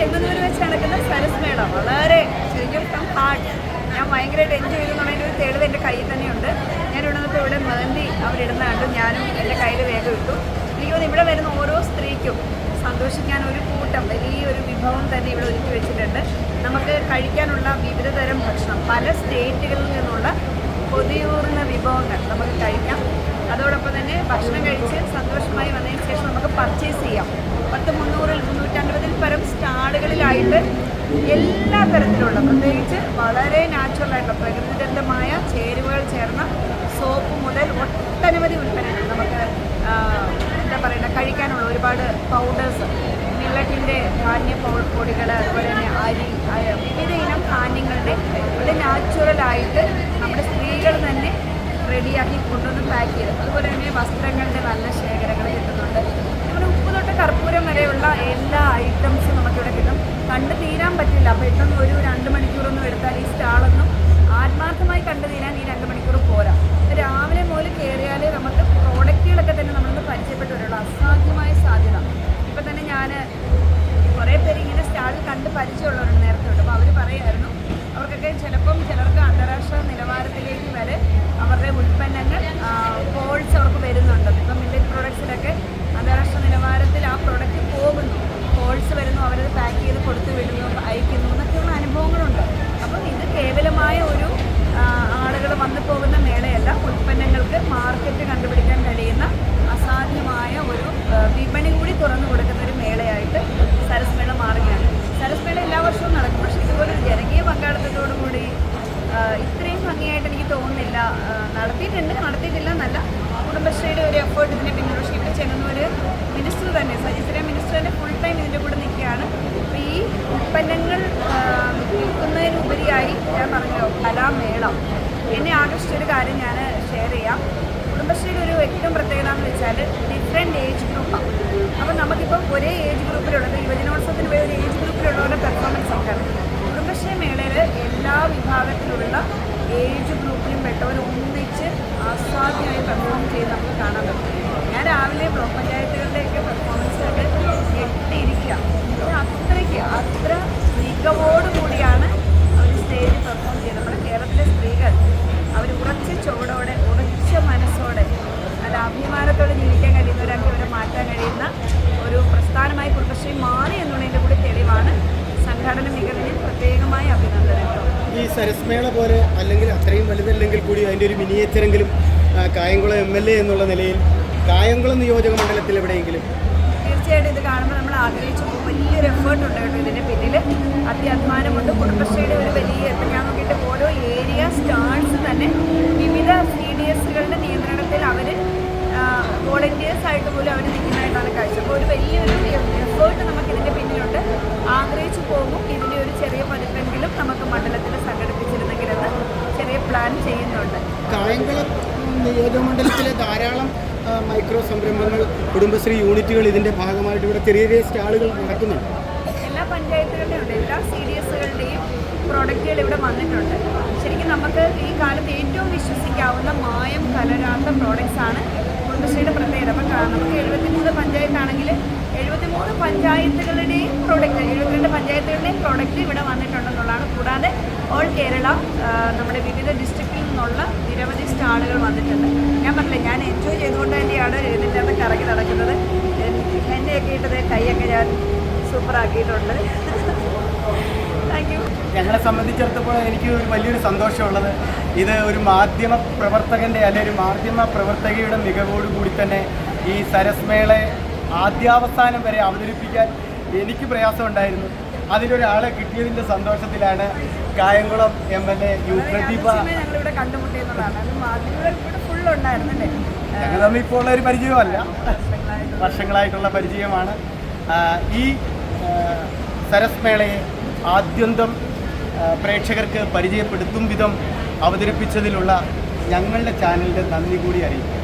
ചെങ്ങന്നൂർ വെച്ച് നടക്കുന്ന സരസ് വളരെ ശരിക്കും ഫ്രം ഹാർട്ട് ഞാൻ ഭയങ്കരമായിട്ട് എൻജോയ് ചെയ്തെന്നുള്ളതിന്റെ ഒരു തെളിവ് എന്റെ കയ്യിൽ തന്നെയുണ്ട്. ഞാൻ ഇവിടെ നിന്നപ്പോൾ ഇവിടെ മെഹന്തി അവരിടുന്ന കണ്ടു. ഞാനും എന്റെ കയ്യിൽ വേഗം ഇട്ടു. എനിക്ക് തോന്നുന്നു ഇവിടെ വരുന്ന ഓരോ സ്ത്രീക്കും സന്തോഷിക്കാൻ ഒരു കൂട്ടം വലിയൊരു വിഭവം തന്നെ ഇവിടെ ഒരുക്കി വെച്ചിട്ടുണ്ട്. നമുക്ക് കഴിക്കാനുള്ള വിവിധ തരം ഭക്ഷണം പല സ്റ്റേറ്റുകളിൽ നിന്നുള്ള കൊതിയൂറുന്ന വിഭവങ്ങൾ നമുക്ക് കഴിക്കാം. അതോടൊപ്പം തന്നെ ഭക്ഷണം കഴിച്ച് സന്തോഷമായി വളരെ നാച്ചുറൽ ആയിട്ടുള്ള പ്രകൃതിദത്തമായ ചേരുവകൾ ചേർന്ന സോപ്പ് മുതൽ ഒട്ടനവധി ഉൽപ്പന്നങ്ങൾ. നമുക്ക് എന്താ പറയുക കഴിക്കാനുള്ള ഒരുപാട് പൗഡേഴ്സ് മില്ലറ്റിന്റെ ധാന്യ പൊടികൾ അതുപോലെ തന്നെ അരി വിവിധ ഇനം ധാന്യങ്ങളുടെ ഇവിടെ നാച്ചുറലായിട്ട് നമ്മുടെ സ്ത്രീകൾ തന്നെ കണ്ടു തീരാൻ പറ്റില്ല. പെട്ടെന്ന് ഒരു രണ്ട് മണിക്കൂറൊന്നും എടുത്താൽ ഈ സ്റ്റാളൊന്നും ആത്മാർത്ഥമായി കണ്ടു തീരാൻ ഈ രണ്ട് മണിക്കൂർ പോരാ. രാവിലെ മുതൽ കയറിയാൽ നമുക്ക് വെച്ചാൽ ഡിഫറെന്റ് ഏജ് ഗ്രൂപ്പാണ് അപ്പോൾ നമുക്കിപ്പോൾ ഒരേ ഏജ് ഗ്രൂപ്പിലുള്ളത് യുവജനോത്സവത്തിന് പോയ ഒരു ഏജ് ഗ്രൂപ്പിലുള്ളവരുടെ പെർഫോമൻസ് ഒക്കെ കുടുംബശ്രീ മേളയിൽ എല്ലാ വിഭാഗത്തിലുള്ള ഏജ് ഗ്രൂപ്പിലും പെട്ടവർ ഒന്നിച്ച് അസാധ്യമായി പെർഫോം ചെയ്ത് നമുക്ക് കാണാൻ പറ്റും. സരസ്മേള പോലെ അല്ലെങ്കിൽ അത്രയും വലുതല്ലെങ്കിൽ കൂടി അതിന്റെ ഒരു മിനിയേച്ചറെങ്കിലും കായംകുളം എം എൽ എ എന്നുള്ള നിലയിൽ കായംകുളം നിയോജക മണ്ഡലത്തിൽ എവിടെയെങ്കിലും? തീർച്ചയായിട്ടും ഇത് കാണുമ്പോൾ നമ്മൾ ആഗ്രഹിച്ചു വലിയൊരു എഫേർട്ട് ഉണ്ട് കേട്ടോ ഇതിന്റെ പിന്നിൽ. അത്യാഭിമാനമുണ്ട്. കുടുംബശ്രീയുടെ ഒരു വലിയ ഇപ്പം ഞാൻ നോക്കിയിട്ട് ഓരോ ഏരിയ സ്റ്റാൾസ് തന്നെ വിവിധ സി ഡി എസുകളുടെ നിയന്ത്രണത്തിൽ അവർ വോളണ്ടിയേഴ്സ് ആയിട്ട് പോലും അവർ നിൽക്കുന്നതായിട്ടാണ് കാഴ്ച ചെയ്യുന്നുണ്ട്. കായംകുളം നിയോജകമണ്ഡലത്തിലെ ധാരാളം മൈക്രോ സംരംഭങ്ങൾ കുടുംബശ്രീ യൂണിറ്റുകൾ ഇതിന്റെ ഭാഗമായിട്ട് ഇവിടെ ചെറിയ ചെറിയ സ്റ്റാളുകൾ നടക്കുന്നുണ്ട്. എല്ലാ പഞ്ചായത്തുകളുടെയും ഉണ്ട്. എല്ലാ സി ഡി എസുകളുടെയും പ്രോഡക്റ്റുകൾ ഇവിടെ വന്നിട്ടുണ്ട്. ശരിക്കും നമുക്ക് ഈ കാലത്ത് ഏറ്റവും വിശ്വസിക്കാവുന്ന മായം കലരാത്ത പ്രോഡക്റ്റ്സ് ആണ് കുടുംബശ്രീയുടെ പ്രത്യേകത. അപ്പം നമുക്ക് എഴുപത്തിമൂന്ന് പഞ്ചായത്താണെങ്കിൽ എഴുപത്തിമൂന്ന് പഞ്ചായത്തുകളുടെയും പ്രോഡക്റ്റ് എഴുപത്തിരണ്ട് പഞ്ചായത്തുകളുടെയും പ്രോഡക്റ്റ് ഇവിടെ വന്നിട്ടുണ്ടെന്നുള്ളതാണ്. കൂടാതെ ഓൾ കേരള നമ്മുടെ വിവിധ ഡിസ്ട്രിക്റ്റിൽ നിന്നുള്ള നിരവധി സ്റ്റാളുകൾ വന്നിട്ടുണ്ട്. ഞാൻ പറഞ്ഞില്ല ഞാൻ എൻജോയ് ചെയ്തുകൊണ്ട് തന്നെയാണ് ഇതിന്റെ അകത്ത് കറങ്ങി നടക്കുന്നത്. എന്റെയൊക്കെ ഇട്ടത് കൈയൊക്കെ ഞാൻ സൂപ്പറാക്കിയിട്ടുണ്ട് താങ്ക് യു ഞങ്ങളെ സംബന്ധിച്ചിടത്തോളം എനിക്ക് ഒരു വലിയൊരു സന്തോഷമുള്ളത്. ഇത് ഒരു മാധ്യമ പ്രവർത്തകന്റെ അല്ലെങ്കിൽ ഒരു മാധ്യമ പ്രവർത്തകയുടെ മികവോടുകൂടി തന്നെ ഈ സരസ്മേളെ ആദ്യാവസാനം വരെ അവതരിപ്പിക്കാൻ എനിക്ക് പ്രയാസമുണ്ടായിരുന്നു. അതിലൊരാളെ കിട്ടിയതിന്റെ സന്തോഷത്തിലാണ് Kayamkulam M L A U Prathibha. ഞങ്ങളിവിടെ കണ്ടുമുട്ടിയെന്നുള്ളതാണ്. ഉണ്ടായിരുന്നല്ലേ? ഞങ്ങൾ തമ്മിൽ ഇപ്പോൾ ഉള്ള ഒരു പരിചയമല്ല. വർഷങ്ങളായിട്ടുള്ള പരിചയമാണ്. ഈ സരസ് മേളയെ ആദ്യന്തം പ്രേക്ഷകർക്ക് പരിചയപ്പെടുത്തും വിധം അവതരിപ്പിച്ചതിലുള്ള ഞങ്ങളുടെ ചാനലിന്റെ നന്ദി കൂടി അറിയിക്കും